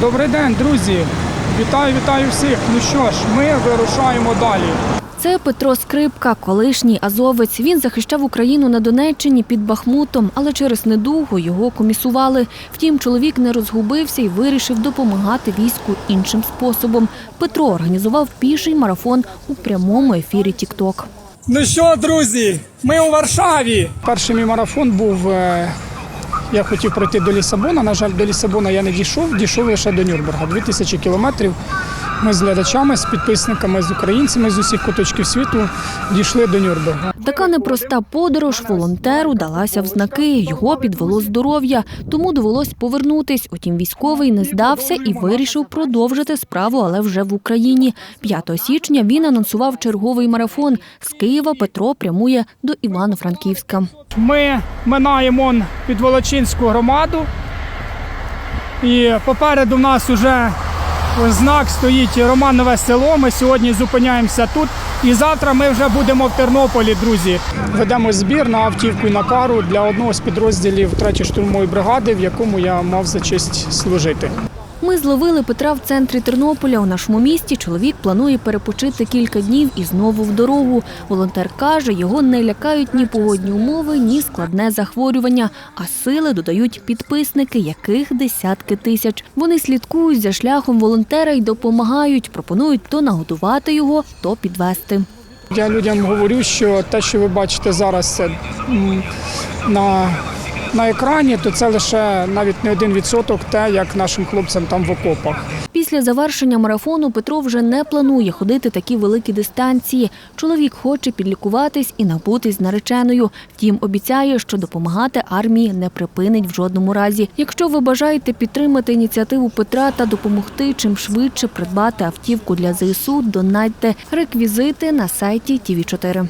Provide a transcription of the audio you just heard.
Добрий день, друзі! Вітаю, вітаю всіх. Ну що ж, ми вирушаємо далі. Це Петро Скрипка, колишній азовець. Він захищав Україну на Донеччині під Бахмутом, але через недовго його комісували. Втім, чоловік не розгубився і вирішив допомагати війську іншим способом. Петро організував піший марафон у прямому ефірі Тікток. Ну що, друзі, ми у Варшаві. Перший мій марафон був. Я хотів пройти до Лісабона. На жаль, до Лісабона я не дійшов, дійшов лише до Нюрнберга. 2000 кілометрів. Ми з глядачами, з підписниками, з українцями з усіх куточків світу дійшли до Нюрнберга. Така непроста подорож волонтеру далася в знаки. Його підвело здоров'я, тому довелось повернутись. Утім, військовий не здався і вирішив продовжити справу, але вже в Україні. 5 січня він анонсував черговий марафон. З Києва Петро прямує до Івано-Франківська. Ми минаємо он Підволочинську громаду. І попереду в нас уже знак стоїть Романове село. Ми сьогодні зупиняємося тут. І завтра ми вже будемо в Тернополі, друзі. Ведемо збір на автівку і на кару для одного з підрозділів 3-ї штурмової бригади, в якому я мав за честь служити. Ми зловили Петра в центрі Тернополя. У нашому місті чоловік планує перепочити кілька днів і знову в дорогу. Волонтер каже, його не лякають ні погодні умови, ні складне захворювання. А сили додають підписники, яких десятки тисяч. Вони слідкують за шляхом волонтера і допомагають. Пропонують то нагодувати його, то підвести. Я людям говорю, що те, що ви бачите зараз це, на, на екрані, то це лише навіть не один відсоток те, як нашим хлопцям там в окопах. Після завершення марафону Петро вже не планує ходити такі великі дистанції. Чоловік хоче підлікуватись і набутись нареченою. Втім, обіцяє, що допомагати армії не припинить в жодному разі. Якщо ви бажаєте підтримати ініціативу Петра та допомогти чим швидше придбати автівку для ЗСУ, донатьте реквізити на сайті ТІВІ 4